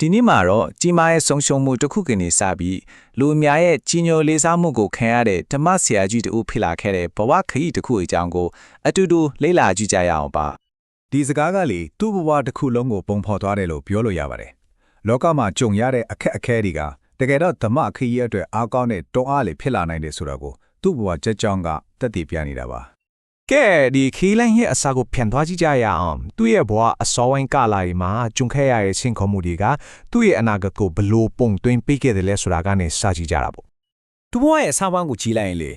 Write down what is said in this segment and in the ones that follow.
ဒီနေ့မှာတော့ကြီးမားရဲ့ဆုံးရှုံးမှုတစ်ခုကနေစပြီးလူအများရဲ့ကြီးညိုလေးစားမှုကိုခံရတဲ့ဓမ္မဆရာကြီးတူဖြစ်လာခဲ့တဲ့ဘဝခရီးတစ်ခုအကြောင်းကိုအတူတူလေ့လာကြည့်ကြရအောင်ပါဒီစကားကလေသူ့ဘဝတစ်ခုလုံးကိုပုံဖော်သွားတယ်လို့ပြောလို့ရပါတယ်။လောကမှာကြုံရတဲ့အခက်အခဲတွေကတကယ်တော့ဓမ္မအခရီးအတွက်အားကောင်းတဲ့တွန်းအားလေးဖြစ်လာနိုင်တယ်ဆိုတော့ကိုသူ့ဘဝကြက်ကြောင်းကတက်တည်ပြနေတာပါ ကဲဒီခီးလိုင်းရဲ့အစာကိုပြန်သွားကြည့်ကြရအောင်သူ့ရဲ့ဘဝအစောပိုင်းကာလကြီးမှာကျုံခဲ့ရတဲ့ဆင်ခေါ်မှုတွေကသူ့ရဲ့အနာဂတ်ကိုဘလို့ပုံသွင်းပေးခဲ့တယ်လဲဆိုတာကနေစကြည့်ကြတာပေါ့သူဘဝရဲ့အစားပန်းကိုကြီးလိုက်ရင်လေ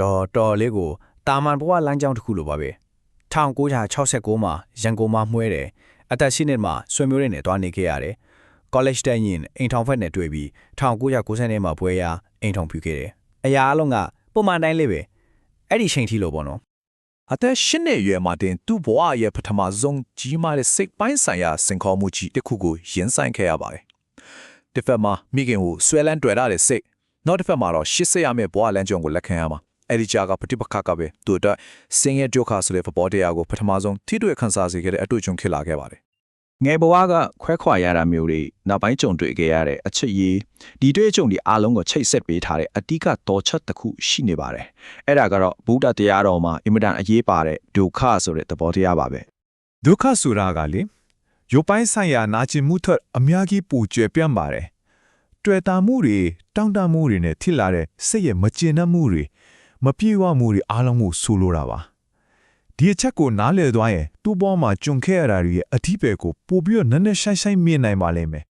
တော်တော်လေးကိုတာမန်ဘဝလမ်းကြောင်းတစ်ခုလိုပါပဲ1969မှာရန်ကုန်မှာမှွဲတယ်အသက်ရှိနှစ်မှာဆွေမျိုးတွေနဲ့တွားနေခဲ့ရတယ် college တက်ရင်အိမ်ထောင်ဖက်နဲ့တွေ့ပြီး1990နဲ့မှာပွဲရအိမ်ထောင်ပြုခဲ့တယ်အရာအလုံးကပုံမှန်တိုင်းလေးပဲအဲ့ဒီချိန်ထိလို့ပေါ့နော် အသက်ရှစ်နှစ်အရွယ်မှာတင်သူ့ဘဝရဲ့ပထမဆုံးကြီးမားတဲ့စိတ်ပိုင်းဆိုင်ရာစင်ခေါ်မှုကြီးတစ်ခုကိုရင်ဆိုင်ခဲ့ရပါတယ်။တစ်ဖက်မှာမိခင်ကိုဆွဲလန်းတွေ့ရတဲ့စိတ်နောက်တစ်ဖက်မှာတော့ရှစ်ဆက်ရမယ့်ဘဝလမ်းကြောင်းကိုလက်ခံရမှာအဲ့ဒီကြားကပฏิပက္ခကပဲသူတို့စင်ရဲ့ဒုက္ခဆိုတဲ့ပပေါ်တရားကိုပထမဆုံးထိတွေ့ခန်းစားစေခဲ့တဲ့အတွေ့အကြုံဖြစ်လာခဲ့ပါတယ် ငယ်ဘဝကခွဲခွာရတာမျိုးတွေနောက်ပိုင်းကြုံတွေ့ခဲ့ရတဲ့အချစ်ရေးဒီတွေ့အကြုံဒီအားလုံးကိုချိတ်ဆက်ပေးထားတဲ့အတိကတော်ချက်တစ်ခုရှိနေပါတယ်အဲ့ဒါကတော့ဘုဒ္ဓတရားတော်မှာအင်မတန်အရေးပါတဲ့ဒုက္ခဆိုတဲ့သဘောတရားပါပဲဒုက္ခဆိုတာကလေရုပ်ပိုင်းဆိုင်ရာနာကျင်မှုထက်အများကြီးပူကျွယ်ပြန့်ပါတယ်တွေ့တာမှုတွေတောင့်တမှုတွေနဲ့ထိလာတဲ့စိတ်ရဲ့မကျေနပ်မှုတွေမပြေဝမှုတွေအားလုံးကိုဆိုလိုတာပါ ဒီအချက်ကိုနားလည်သွားရင်သူ့ဘောမှာကြုံခဲ့ရတာတွေရဲ့အထီးပဲကိုပို့ပြီးတော့နက်နက်ရှိုင်းရှိုင်းမြင်နိုင်ပါလိမ့်မယ်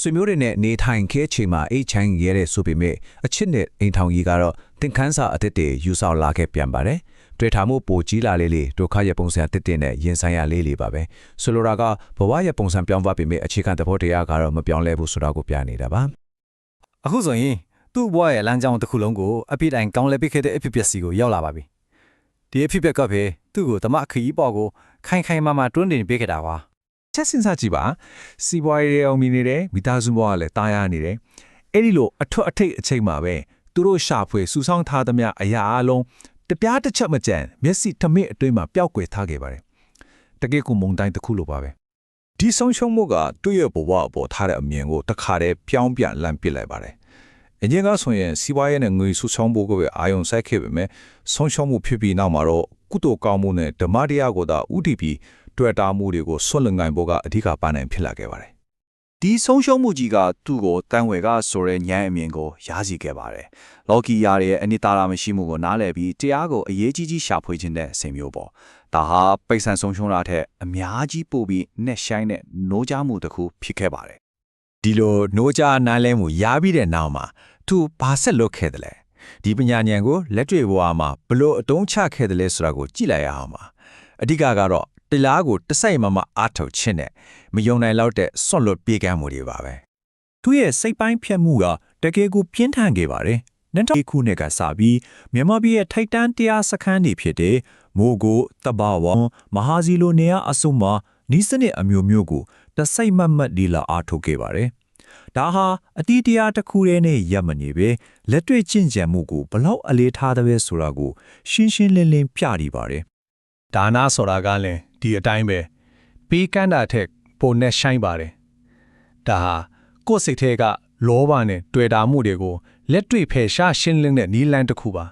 ဆွေမျိုးတွေနဲ့နေထိုင်ခဲ့ချိန်မှာအိတ်ချမ်းရဲတဲ့ဆိုပေမဲ့အချစ်နဲ့အိမ်ထောင်ကြီးကတော့သင်ခန်းစာအသစ်တွေယူဆောင်လာခဲ့ပြန်ပါတယ်။တွေ့ထားမှုပိုကြီးလာလေးလေးဒုက္ခရဲ့ပုံစံတစ်တင်နဲ့ရင်ဆိုင်ရလေးလေးပါပဲ။ဆိုလိုတာကဘဝရဲ့ပုံစံပြောင်းသွားပေမဲ့အခြေခံသဘောတရားကတော့မပြောင်းလဲဘူးဆိုတာကိုပြနေတာပါအခုဆိုရင်သူ့ဘဝရဲ့လမ်းကြောင်းတစ်ခုလုံးကိုအပြည့်တိုင်းကောင်းလဲပစ်ခဲ့တဲ့အဖြစ်ပျက်စီကိုရောက်လာပါပြီ ဒီအဖြစ်ပျက်ကပဲသူ့ကိုဓမ္မခရီးပေါ်ကိုခိုင်ခိုင်မာမာတွန်းတင်ပေးခဲ့တာပါချက်စင်စားကြည့်ပါစီးပွားရေးအောင်မြင်နေတယ်မိသားစုဘဝကလည်းတာယာနေတယ်အဲ့ဒီလိုအထွတ်အထိပ်အချိန်မှာပဲသူတို့ရှာဖွေစူဆောင်းထားသမျှအရာအလုံးတပြားတစ်ချက်မကြံမျက်စိထမင်းအတွင်းမှာပျောက်ကွယ်ထားခဲ့ပါတယ်တကယ်ကိုမုန်တိုင်းတစ်ခုလိုပါပဲဒီဆုံးရှုံးမှုကသူ့ရဲ့ဘဝအပေါ်ထားတဲ့အမြင်ကိုတခါတည်းပြောင်းပြန်လှန်ပစ်လိုက်ပါတယ်။ အရင်ကဆိုရင်စီးပွားရေးနဲ့ငွေစုဆောင်ဖို့ကိုပဲအာရုံစိုက်ခဲ့ပေမဲ့ဆုံးရှုံးမှုဖြစ်ပြီးနောက်မှာတော့ကုသိုလ်ကောင်းမှုနဲ့ဓမ္မတရားကိုသာဥတည်ပြီးတွေ့တာမှုတွေကိုဆွတ်လင်ငိုင်ဖို့ကအဓိကပန်းနိုင်ဖြစ်လာခဲ့ပါတယ်ဒီဆုံးရှုံးမှုကြီးကသူ့ကိုတန်ဝယ်ကဆိုတဲ့ညံအမြင်ကိုရရှိခဲ့ပါတယ်။လော်ကီယာရဲ့အနိတာရာမရှိမှုကိုနားလည်ပြီးတရားကိုအရေးကြီးကြီးရှာဖွေခြင်းတဲ့အစဉ်မျိုးပေါ့။ဒါဟာပိတ်ဆန်ဆုံးရှုံးတာထက်အများကြီးပိုပြီးနဲ့ဆိုင်တဲ့နိုးကြားမှုတစ်ခုဖြစ်ခဲ့ပါတယ်ဒီလိုနိုးကြားနိုင်လဲမှုရပြီးတဲ့နောက်မှာ သူဘာဆက်လုပ်ခဲ့တယ်လဲဒီပညာဉာဏ်ကိုလက်တွေ့ဘဝမှာဘလို့အတုံးချခဲ့တယ်လဲဆိုတာကိုကြည့်လိုက်ရအောင်ပါအဓိကကတော့တလားကိုတစိုက်မမအားထုတ်ခြင်းနဲ့မယုံနိုင်လောက်တဲ့ဆွန့်လွတ်ပြေးကမ်းမှုတွေပါပဲသူ့ရဲ့စိတ်ပိုင်းဖြတ်မှုကတကယ်ကိုပြင်းထန်ခဲ့ပါတယ်။2000ခုနှစ်ကစပြီးမြန်မာပြည်ရဲ့ထိုက်တန်းတရားစခန်းတွေဖြစ်တဲ့မိုးကိုတဘာဝမဟာစီလိုနေရအစုံမှာနီးစနစ်အမျိုးမျိုးကိုတစိုက်မတ်မတ်ဒီလာအားထုတ်ခဲ့ပါတယ်။ ဒါဟာအတီးတရားတစ်ခုတည်းနဲ့ရပ်မနေပဲလက်တွေ့ကျင့်ကြံမှုကိုဘလောက်အလေးထားတဲ့ဆိုတာကို ရှင်းရှင်းလင်းလင်းပြနေပါတယ်ဒါနာဆိုတာကလည်းဒီအတိုင်းပဲပေးကမ်းတာထက်ပိုနဲ့ဆိုင်ပါတယ်ဒါဟာကိုယ့်စိတ်ထဲကလောဘနဲ့တွေ့တာမှုတွေကိုလက်တွေ့ဖယ်ရှားရှင်းလင်းတဲ့နီးလန်းတစ်ခုပါ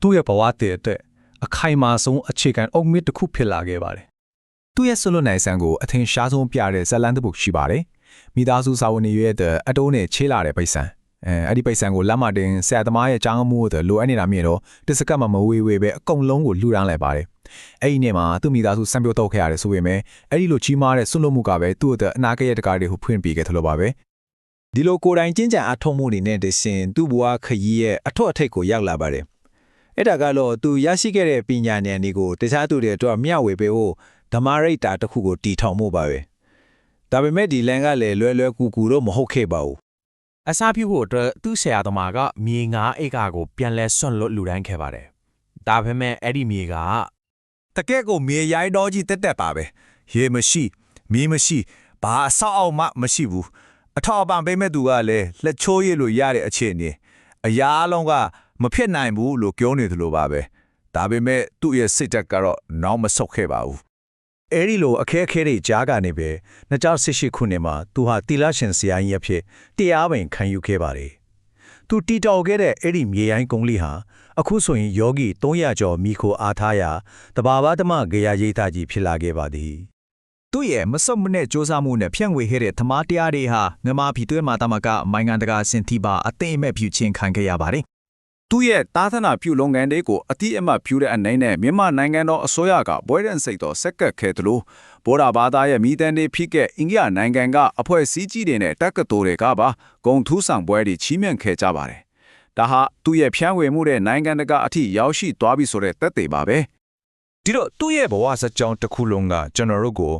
သူ့ရဲ့ဘဝတည်အတွက်အခိုင်အမာဆုံးအခြေခံအုတ်မြစ်တစ်ခုဖြစ်လာခဲ့ပါတယ်သူ့ရဲ့ဆွလွတ်နိုင်ဆန်ကိုအထင်ရှားဆုံးပြတဲ့ဇက်လန်တစ်ပုတ်ရှိပါတယ် မိသားစုစာဝန်တွေရဲ့အတိုးနဲ့ချေးလာတဲ့ပိတ်ဆန်အဲအဲ့ဒီပိတ်ဆန်ကိုလက်မတင်ဆရာသမားရဲ့ចောင်းမှုတို့လိုအပ်နေတာမြင်တော့တစ်စကတ်မှမဝေးဝေးပဲအကုန်လုံးကိုလှူဒန်းလိုက်ပါတယ်အဲ့ဒီနေ့မှာသူ့မိသားစုစံပြိုတော့ခဲ့ရတယ်ဆိုပေမဲ့အဲ့ဒီလိုကြီးမားတဲ့ဆွလွတ်မှုကပဲသူ့အတွက်အနာဂတ်ရဲ့တကားတွေကိုဖွင့်ပေးခဲ့သလိုပါပဲဒီလိုကိုယ်တိုင်ကျင့်ကြံအထောက်မှုတွေနဲ့တရှင်သူ့ဘဝခရီးရဲ့အထွတ်အထိပ်ကိုရောက်လာပါတယ်အဲ့ဒါကတော့သူရရှိခဲ့တဲ့ပညာဉာဏ်တွေကိုတခြားသူတွေအတွက်မျှဝေပေးဖို့ဓမ္မရိတ်တာတစ်ခုကိုတီထောင်မှုပါပဲ ဒါပေမဲ့ဒီလန်ကလည်းလွယ်လွယ်ကူကူတော့မဟုတ်ခဲ့ပါဘူးအစားပြုဖို့အတွက်သူ့ဆရာသမားကမြေငါးဧကကိုပြန်လဲဆွန့်လွတ်လူဒန်းခဲ့ပါတယ်ဒါပေမဲ့အဲ့ဒီမြေကတကယ့်ကိုမြေရိုင်းတော်ကြီးတက်တက်ပါပဲရေမရှိမီးမရှိဘာအဆောက်အအုံမှမရှိဘူးအထောက်အပံ့ပေးမဲ့သူကလည်းလက်ချိုးရည်လို့ရတဲ့အခြေအနေအရာအလုံးကမဖြစ်နိုင်ဘူးလို့ပြောနေသလိုပါပဲဒါပေမဲ့သူ့ရဲ့စိတ်တက်ကတော့နောက်မဆုတ်ခဲ့ပါဘူး အဲဒီလိုအခက်အခဲတွေကြားကနေပဲ2018ခုနှစ်မှာသူဟာတီလာရှင်ဆရာကြီးအဖြစ်တရားဝင်ခံယူခဲ့ပါတယ်။သူတီတော်ခဲ့တဲ့အဲ့ဒီမြေရိုင်းကုန်းလေးဟာအခုဆိုရင်ယောဂီ300ကျော်မိခိုအားထားရာတဘာဝဓမ္မဂေယရိတ်သားကြီးဖြစ်လာခဲ့ပါသည်။သူ့ရဲ့မစုံမနဲ့စ조사မှုနဲ့ဖြန့်ဝေခဲ့တဲ့သမားတရားတွေဟာမြန်မာပြည်တွင်းမှာတမကနိုင်ငံတကာအဆင့်ထိပါအသိအမဲ့ပြုခြင်းခံခဲ့ရပါတယ် သူ့ရဲ့တာသနာပြုလုပ်ငန်းတွေကိုအတိအမှတ်ပြုတဲ့အနေနဲ့မြန်မာနိုင်ငံတော်အစိုးရကဘွဲရန်စိတ်တော်ဆက်ကပ်ခဲ့သလိုဗောဓဘာသာရဲ့မိသားနေဖြစ်ခဲ့အိန္ဒိယနိုင်ငံကအဖွဲ့အစည်းကြီးတွေနဲ့တက္ကသိုလ်တွေကပါဂုံထူးဆောင်ပွဲတွေချီးမြှင့်ခဲ့ကြပါတယ်။ဒါဟာသူ့ရဲ့ဖြန့်ဝေမှုတဲ့နိုင်ငံတကာအထိရောက်ရှိသွားပြီဆိုတဲ့သက်သေပါပဲ။ဒီတော့သူ့ရဲ့ဘဝစကြောင်းတစ်ခုလုံးကကျွန်တော်တို့ကို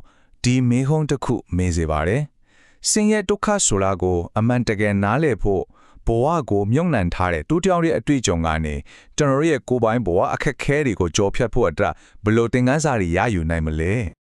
ဒီမေဟုံးတစ်ခုမေးစေပါတယ်။စင်ရဲ့ဒုက္ခဆိုတာကိုအမှန်တကယ်နားလည်ဖို့ ဘဝကိုမြုံနှံထားတဲ့တူတောင်ရဲ့အတွေ့အကြုံကနေကျွန်တော်တို့ရဲ့ကိုယ်ပိုင်ဘဝအခက်အခဲတွေကိုကြော်ဖြတ်ဖို့အတွက်ဘယ်လိုသင်ခန်းစာတွေရယူနိုင်မလဲ။